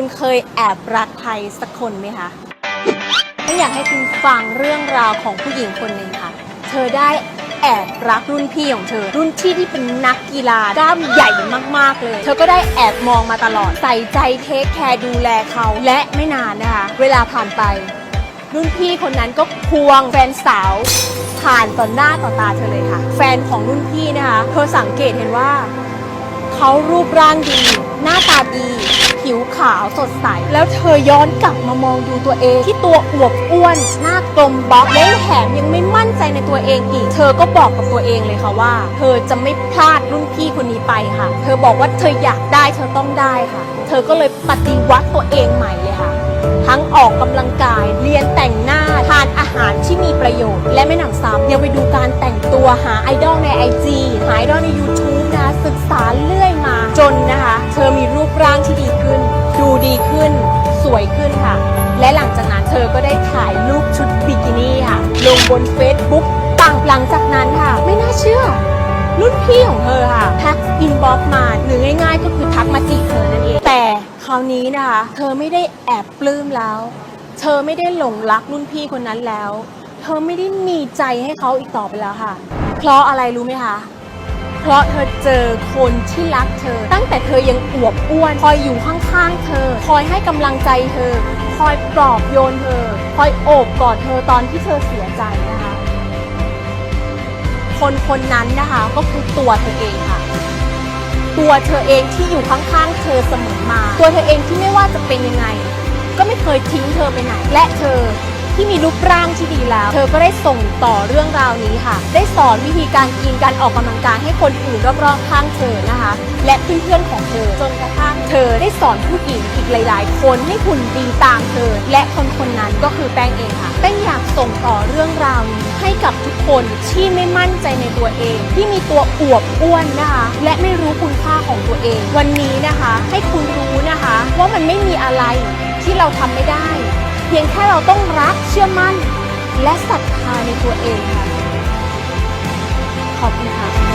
คุณเคยแอบรักใครสักคนไหมคะไม่อยากให้คุณฟังเรื่องราวของผู้หญิงคนหนึ่งค่ะ เธอได้แอบรักรุ่นพี่ของเธอ รุ่นที่ที่เป็นนักกีฬากล้ามใหญ่มากๆเลย เธอก็ได้แอบมองมาตลอด ใส่ใจเทคแคร์ดูแลเขา และไม่นานนะคะ เวลาผ่านไป รุ่นพี่คนนั้นก็ควงแฟนสาว ผ่านต่อหน้าต่อตาเธอเลยค่ะ แฟนของรุ่นพี่นะคะ เธอสังเกตเห็นว่า เขารูปร่างดี หน้าตาดี ผิวขาวสดใส แล้วเธอย้อนกลับมามองดูตัวเอง ที่ตัวอวบอ้วน หน้ากลมบ๊อบและแถมยังไม่มั่นใจในตัวเองอีก เธอก็บอกกับตัวเองเลยค่ะว่า เธอจะไม่พลาดรุ่นพี่คนนี้ไปค่ะ เธอบอกว่าเธออยากได้เธอต้องได้ค่ะ เธอก็เลยปฏิวัติตัวเองใหม่เลยค่ะ ทั้งออกกำลังกายเรียนแต่งหน้าทานอาหารที่มีประโยชน์ และไม่หนำซ้ำยังไปดูการแต่งตัวหาไอดอลใน IG หาไอดอลใน YouTube นะคะศึกษาเรื่อยมาจนนะคะ เธอ วยขึ้นค่ะ และหลังจากนั้นเธอก็ได้ถ่ายรูปชุดบิกินี่ค่ะ ลงบน Facebook ต่างหลังจากนั้นค่ะ ไม่น่าเชื่อ รุ่นพี่ของเธอค่ะทักอินบ็อกมาหรือง่ายๆ ก็คือทักมาจีบเธอนั่นเอง แต่คราวนี้นะคะ เธอไม่ได้แอบปลื้มแล้ว เธอไม่ได้หลงรักรุ่นพี่คนนั้นแล้ว เธอไม่ได้มีใจให้เขาอีกต่อไปแล้วค่ะ เพราะอะไรรู้ไหมคะ ราะเธอเจอคนที่รักเธอ ตั้งแต่เธอยังอวบอ้วน คอยอยู่ข้างๆเธอ คอยให้กำลังใจเธอ คอยปลอบโยนเธอ คอยโอบกอดเธอตอนที่เธอเสียใจนะคะ คนคนนั้นนะคะก็คือตัวเธอเองค่ะตัวเธอเองที่อยู่ข้างๆเธอเสมอมา ตัวเธอเองที่ไม่ว่าจะเป็นยังไง ก็ไม่เคยทิ้งเธอไปไหน และเธอ ที่มีรูปร่างที่ดีแล้ว เธอก็ได้ส่งต่อเรื่องราวนี้ค่ะ ได้สอนวิธีการกินการออกกำลังกายให้คนอื่นรอบๆข้างเธอนะคะ และเพื่อนๆของเธอจนกระทั่งเธอได้สอนผู้หญิงอีกหลาย ๆ คนให้หุ่นดีตามเธอ และคนคนนั้นก็คือแป้งเองค่ะแป้งอยากส่งต่อเรื่องราวนี้ให้กับทุกคนที่ไม่มั่นใจในตัวเอง ที่มีตัวอวบอ้วนนะคะและไม่รู้คุณค่าของตัวเอง วันนี้นะคะ ให้คุณรู้นะคะ ว่ามันไม่มีอะไรที่เราทำไม่ได้ เพียงแค่เราต้องรักเชื่อมั่น และศรัทธาในตัวเองค่ะ ขอบคุณค่ะ